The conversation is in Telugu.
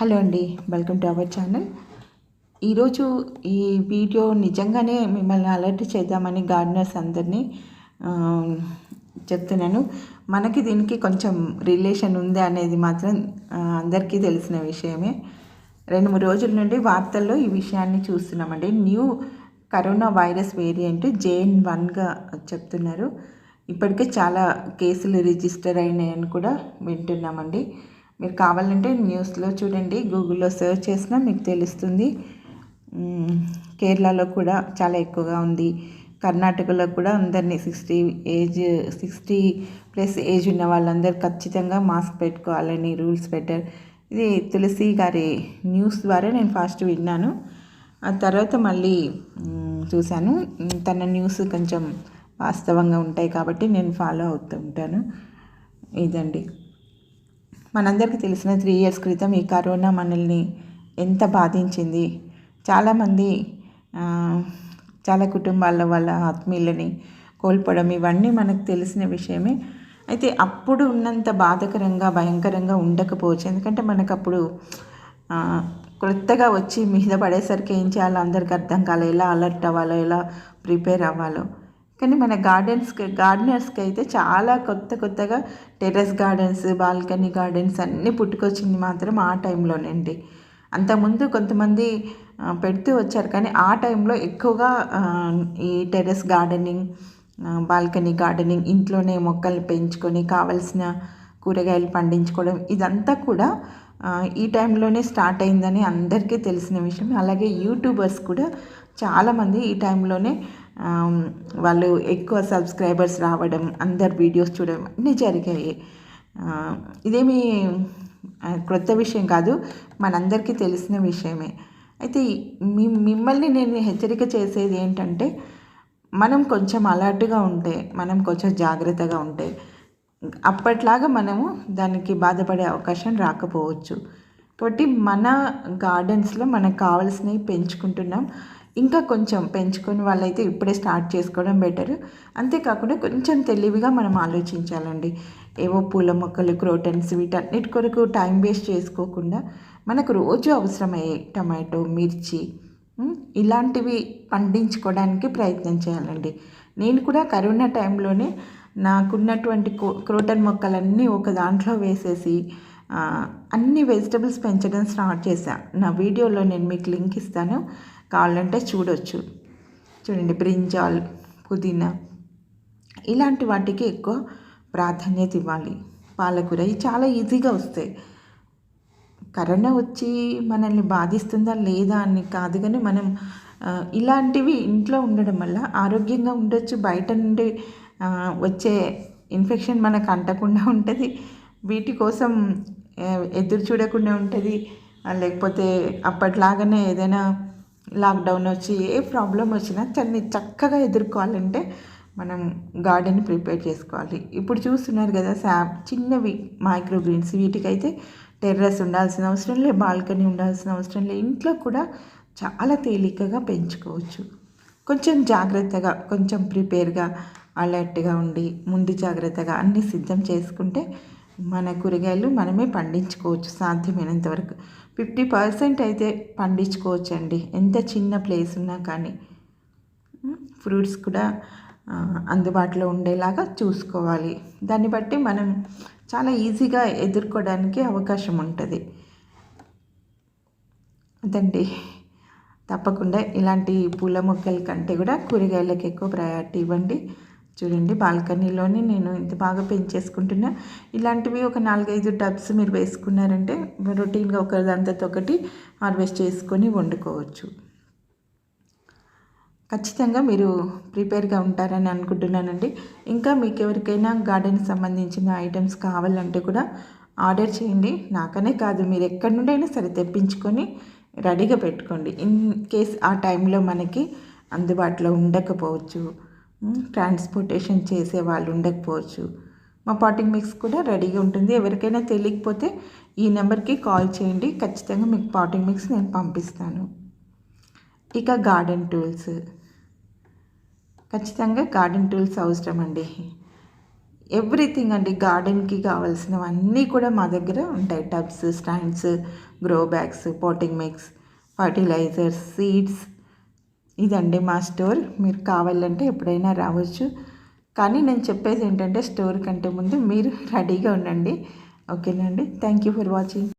హలో అండి వెల్కమ్ టు అవర్ ఛానల్. ఈరోజు ఈ వీడియో నిజంగానే మిమ్మల్ని అలర్ట్ చేద్దామని గార్డెనర్స్ అందరినీ చెప్తున్నాను. మనకి దీనికి కొంచెం రిలేషన్ ఉంది అనేది మాత్రం అందరికీ తెలిసిన విషయమే. రెండు మూడు రోజుల నుండి వార్తల్లో ఈ విషయాన్ని చూస్తున్నామండి. New corona virus variant JN వన్గా చెప్తున్నారు. ఇప్పటికే చాలా కేసులు రిజిస్టర్ అయినాయని కూడా వింటున్నామండి. మీరు కావాలంటే న్యూస్లో చూడండి గూగుల్లో సెర్చ్ చేసినా మీకు తెలుస్తుంది. కేరళలో కూడా చాలా ఎక్కువగా ఉంది. కర్ణాటకలో కూడా అందరినీ sixty age sixty plus age ఉన్న వాళ్ళందరూ ఖచ్చితంగా మాస్క్ పెట్టుకోవాలని రూల్స్ పెట్టారు. ఇది తులసి గారి న్యూస్ ద్వారా నేను ఫస్ట్ విన్నాను. ఆ తర్వాత మళ్ళీ చూశాను. తన న్యూస్ కొంచెం వాస్తవంగా ఉంటాయి కాబట్టి నేను ఫాలో అవుతూ ఉంటాను. ఇదండి. మనందరికీ తెలిసిన త్రీ ఇయర్స్ క్రితం ఈ కరోనా మనల్ని ఎంత బాధించింది. చాలామంది చాలా కుటుంబాల వాళ్ళ ఆత్మీయులని కోల్పోవడం ఇవన్నీ మనకు తెలిసిన విషయమే. అయితే అప్పుడు ఉన్నంత బాధకరంగా భయంకరంగా ఉండకపోవచ్చు. ఎందుకంటే మనకు అప్పుడు క్రొత్తగా కొత్తగా వచ్చి మీద పడేసరికి ఏం చేయాలో అందరికి అర్థం కాలే. ఎలా అలర్ట్ అవ్వాలో ఎలా ప్రిపేర్ అవ్వాలో. కానీ మన గార్డెన్స్కి గార్డెనర్స్కి అయితే చాలా కొత్త కొత్తగా టెర్రస్ గార్డెన్స్ బాల్కనీ గార్డెన్స్ అన్నీ పుట్టుకొచ్చింది మాత్రం ఆ టైంలోనండి అంతకుముందు కొంతమంది పెడుతూ వచ్చారు. కానీ ఆ టైంలో ఎక్కువగా ఈ టెర్రస్ గార్డెనింగ్ బాల్కనీ గార్డెనింగ్ ఇంట్లోనే మొక్కలు పెంచుకొని కావలసిన కూరగాయలు పండించుకోవడం ఇదంతా కూడా ఈ టైంలోనే స్టార్ట్ అయిందని అందరికీ తెలిసిన విషయం. అలాగే యూట్యూబర్స్ కూడా చాలామంది ఈ టైంలోనే వాళ్ళు ఎక్కువ సబ్స్క్రైబర్స్ రావడం అందరు వీడియోస్ చూడడం అన్నీ జరిగాయి. ఇదేమి క్రొత్త విషయం కాదు మనందరికీ తెలిసిన విషయమే. అయితే మీ మిమ్మల్ని నేను హెచ్చరిక చేసేది ఏంటంటే మనం కొంచెం అలర్ట్గా ఉంటే మనం కొంచెం జాగ్రత్తగా ఉంటే అప్పట్లాగా మనము దానికి బాధపడే అవకాశం రాకపోవచ్చు. కాబట్టి మన గార్డెన్స్లో మనకు కావాల్సినవి పెంచుకుంటున్నాం. ఇంకా కొంచెం పెంచుకొని వాళ్ళైతే ఇప్పుడే స్టార్ట్ చేసుకోవడం బెటర్. అంతేకాకుండా కొంచెం తెలివిగా మనం ఆలోచించాలండి. ఏవో పూల మొక్కలు క్రోటన్స్ వీటన్నిటి కొరకు టైం వేస్ట్ చేసుకోకుండా మనకు రోజు అవసరమయ్యే టమాటో మిర్చి ఇలాంటివి పండించుకోవడానికి ప్రయత్నం చేయాలండి. నేను కూడా కరోనా టైంలోనే నాకున్నటువంటి కో క్రోటన్ మొక్కలన్నీ ఒక దాంట్లో వేసేసి అన్ని వెజిటబుల్స్ పెంచడం స్టార్ట్ చేశాను నా వీడియోలో నేను మీకు లింక్ ఇస్తాను. కావాలంటే చూడొచ్చు. చూడండి బ్రింజాల్ పుదీనా. ఇలాంటి వాటికి ఎక్కువ ప్రాధాన్యత ఇవ్వాలి. పాలకూర ఇవి చాలా ఈజీగా వస్తాయి. కరోనా వచ్చి మనల్ని బాధిస్తుందా లేదా అని కాదు కానీ మనం ఇలాంటివి ఇంట్లో ఉండడం వల్ల ఆరోగ్యంగా ఉండొచ్చు. బయట నుండి వచ్చే ఇన్ఫెక్షన్ మనకు అంటకుండా ఉంటుంది. వీటి కోసం ఎదురు చూడకుండా ఉంటుంది. లేకపోతే అప్పట్లాగానే ఏదైనా లాక్డౌన్ వచ్చి ఏ ప్రాబ్లం వచ్చినా దాన్ని చక్కగా ఎదుర్కోవాలంటే మనం గార్డెన్ ప్రిపేర్ చేసుకోవాలి. ఇప్పుడు చూస్తున్నారు కదా శాప్ చిన్నవి మైక్రో గ్రీన్స్ వీటికైతే టెర్రస్ ఉండాల్సిన అవసరం లేదు బాల్కనీ ఉండాల్సిన అవసరం లేదు. ఇంట్లో కూడా చాలా తేలికగా పెంచుకోవచ్చు. కొంచెం జాగ్రత్తగా కొంచెం ప్రిపేర్గా అలర్ట్గా ఉండి ముందు జాగ్రత్తగా అన్నీ సిద్ధం చేసుకుంటే మన కూరగాయలు మనమే పండించుకోవచ్చు సాధ్యమైనంత వరకు. ఫిఫ్టీ పర్సెంట్ అయితే పండించుకోవచ్చు అండి ఎంత చిన్న ప్లేస్ ఉన్నా కానీ. ఫ్రూట్స్ కూడా అందుబాటులో ఉండేలాగా చూసుకోవాలి. దాన్ని బట్టి మనం చాలా ఈజీగా ఎదుర్కోవడానికి అవకాశం ఉంటుంది. అదండి. తప్పకుండా ఇలాంటి పూల మొక్కల కంటే కూడా కూరగాయలకు ఎక్కువ ప్రయారిటీ ఇవ్వండి. చూడండి బాల్కనీలోనే నేను ఇంత బాగా పెంచేసుకుంటున్నా. ఇలాంటివి ఒక నాలుగైదు టబ్స్ మీరు వేసుకున్నారంటే రొటీన్గా ఒకదాంతో ఒకటి హార్వెస్ట్ చేసుకొని వండుకోవచ్చు. ఖచ్చితంగా మీరు ప్రిపేర్గా ఉంటారని అనుకుంటున్నానండి. ఇంకా మీకు ఎవరికైనా గార్డెన్ సంబంధించిన ఐటమ్స్ కావాలంటే కూడా ఆర్డర్ చేయండి. నాకనే కాదు మీరు ఎక్కడి నుండి అయినా సరే తెప్పించుకొని రెడీగా పెట్టుకోండి. ఇన్ కేస్ ఆ టైంలో మనకి అందుబాటులో ఉండకపోవచ్చు. ట్రాన్స్పోర్టేషన్ చేసే వాళ్ళు ఉండకపోవచ్చు. మా పాటింగ్ మిక్స్ కూడా రెడీగా ఉంటుంది. ఎవరికైనా తెలియకపోతే ఈ నెంబర్కి కాల్ చేయండి. ఖచ్చితంగా మీకు పాటింగ్ మిక్స్ నేను పంపిస్తాను. ఇక గార్డెన్ టూల్స్. ఖచ్చితంగా గార్డెన్ టూల్స్ అవసరం అండి. ఎవ్రీథింగ్ అండి. గార్డెన్కి కావాల్సినవన్నీ కూడా మా దగ్గర ఉంటాయి. Tubs stands grow bags potting mix fertilizers seeds ఇదండి మా స్టోర్. మీరు కావాలంటే ఎప్పుడైనా రావచ్చు. కానీ నేను చెప్పేది ఏంటంటే స్టోర్ కంటే ముందు మీరు రెడీగా ఉండండి. ఓకేనండి థ్యాంక్ యూ ఫర్ వాచింగ్.